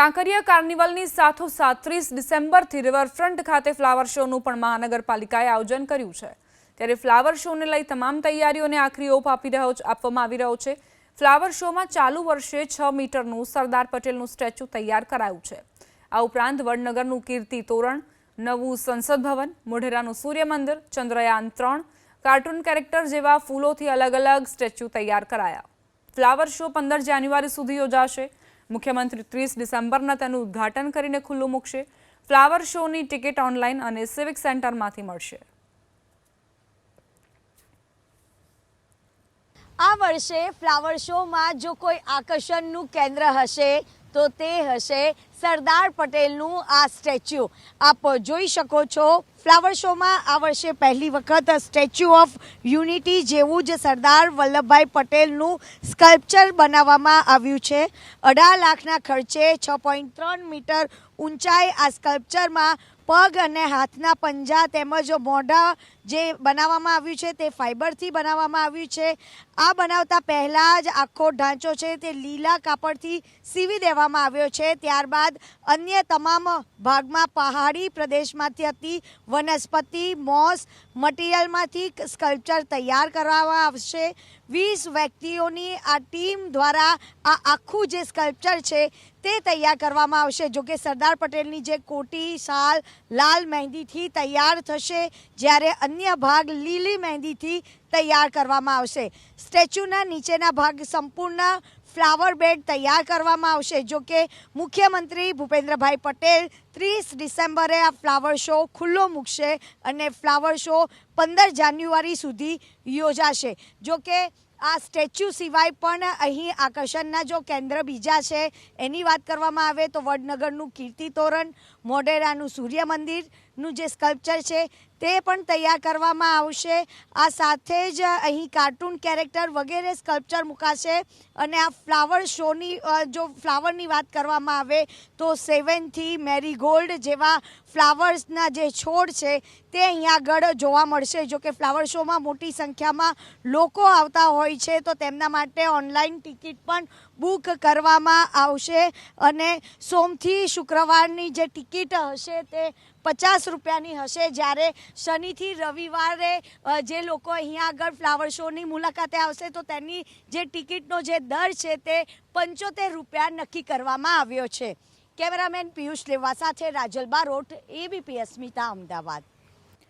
કાંકરિયા કાર્નિવલની સાથોસાથ ત્રીસ ડિસેમ્બરથી રિવરફ્રન્ટ ખાતે ફ્લાવર શોનું પણ મહાનગરપાલિકાએ આયોજન કર્યું છે. ત્યારે ફ્લાવર શોને લઈ તમામ તૈયારીઓને આખરી ઓપ આપી રહ્યો આપવામાં આવી રહ્યો છે. ફ્લાવર શોમાં ચાલુ વર્ષે છ મીટરનું સરદાર પટેલનું સ્ટેચ્યુ તૈયાર કરાયું છે. આ ઉપરાંત વડનગરનું કીર્તિ તોરણ, નવું સંસદ ભવન, મોઢેરાનું સૂર્ય મંદિર ચંદ્રયાન ત્રણ, કાર્ટૂન કેરેક્ટર જેવા ફૂલોથી અલગ અલગ સ્ટેચ્યુ તૈયાર કરાયા. ફ્લાવર શો પંદર જાન્યુઆરી સુધી યોજાશે. મુખ્યમંત્રી ત્રીસ ડિસેમ્બરના તેનું ઉદ્ઘાટન કરીને ખુલ્લું મૂકશે. ફ્લાવર શોની ટિકિટ ઓનલાઈન અને સિવિક સેન્ટરમાંથી મળશે. આ વર્ષે ફ્લાવર શોમાં જો કોઈ આકર્ષણનું કેન્દ્ર હશે તો તે હશે સરદાર પટેલનું આ સ્ટેચ્યુ. આપ જોઈ શકો છો, ફ્લાવર શોમાં આ વર્ષે પહેલી વખત સ્ટેચ્યુ ઓફ યુનિટી જેવું જ સરદાર વલ્લભભાઈ પટેલનું સ્કલ્પચર બનાવવામાં આવ્યું છે. અઢાર લાખના ખર્ચે છ પોઈન્ટ ત્રણ મીટર ઊંચાઈ આ સ્કલ્પચરમાં પગ અને હાથના પંજા તેમજ મોઢા જે બનાવવામાં આવ્યું છે તે ફાઇબરથી બનાવવામાં આવ્યું છે. આ બનાવતા પહેલાં જ આખો ઢાંચો છે તે લીલા કાપડથી સીવી દેવામાં આવ્યો છે. ત્યારબાદ અન્ય તમામ ભાગમાં પહાડી પ્રદેશમાંથી હતી વનસ્પતિ, મોસ, મટીરિયલમાંથી સ્કલ્પચર તૈયાર કરવામાં આવશે. વીસ વ્યક્તિઓની આ ટીમ દ્વારા આ આખું જે સ્કલ્પચર છે તે તૈયાર કરવામાં આવશે. જો કે સરદાર પટેલની જે કોટી શાલ લાલ મહેંદીથી તૈયાર થશે, જ્યારે અન્ય ભાગ લીલી મહેંદીથી તૈયાર કરવામાં આવશે. સ્ટેચ્યુના નીચેના ભાગ સંપૂર્ણ ફ્લાવર બેડ તૈયાર કરવામાં આવશે, જો કે મુખ્યમંત્રી ભૂપેન્દ્રભાઈ પટેલ ત્રીસ ડિસેમ્બરે આ ફ્લાવર શો ખુલ્લો મૂકશે અને ફ્લાવર શો પંદર જાન્યુઆરી સુધી યોજાશે. જો કે આ સ્ટેચ્યુ સિવાય પણ અહીં આકર્ષણના જો કેન્દ્ર બીજા છે, એની વાત કરવામાં આવે તો વડનગરનું કીર્તિ તોરણ મોઢેરાનું સૂર્ય મંદિરનું જે સ્કલ્પચર છે તે પણ તૈયાર કરવામાં આવશે. આ સાથે જ અહીં કાર્ટૂન કેરેક્ટર વગેરે સ્કલ્પચર મુકાશે અને આ ફ્લાવર શોની જો ફ્લાવરની વાત કરવામાં આવે તો સેવનથી મેરીગોલ્ડ જેવા ફ્લાવર્સના જે છોડ છે તે અહીંયા આગળ જોવા મળશે. જો કે ફ્લાવર શોમાં મોટી સંખ્યામાં લોકો આવતા હોય છે તો તેમના માટે ઓનલાઈન ટિકિટ પણ બુક કરવામાં આવશે અને સોમથી શુક્રવારની જે ટિકિટ હશે તે પચાસ રૂપિયાની હશે જ્યારે શનિથી રવિવારે જે લોકો અહીંયા આગળ ફ્લાવર શોની મુલાકાતે આવશે, તો તેની જે ટિકિટનો જે દર છે તે પંચોતેર રૂપિયા નક્કી કરવામાં આવ્યો છે. કેમેરામેન પિયુષ લેવા સાથે રાજલ બારોટ એબીપી અસ્મિતા અમદાવાદ.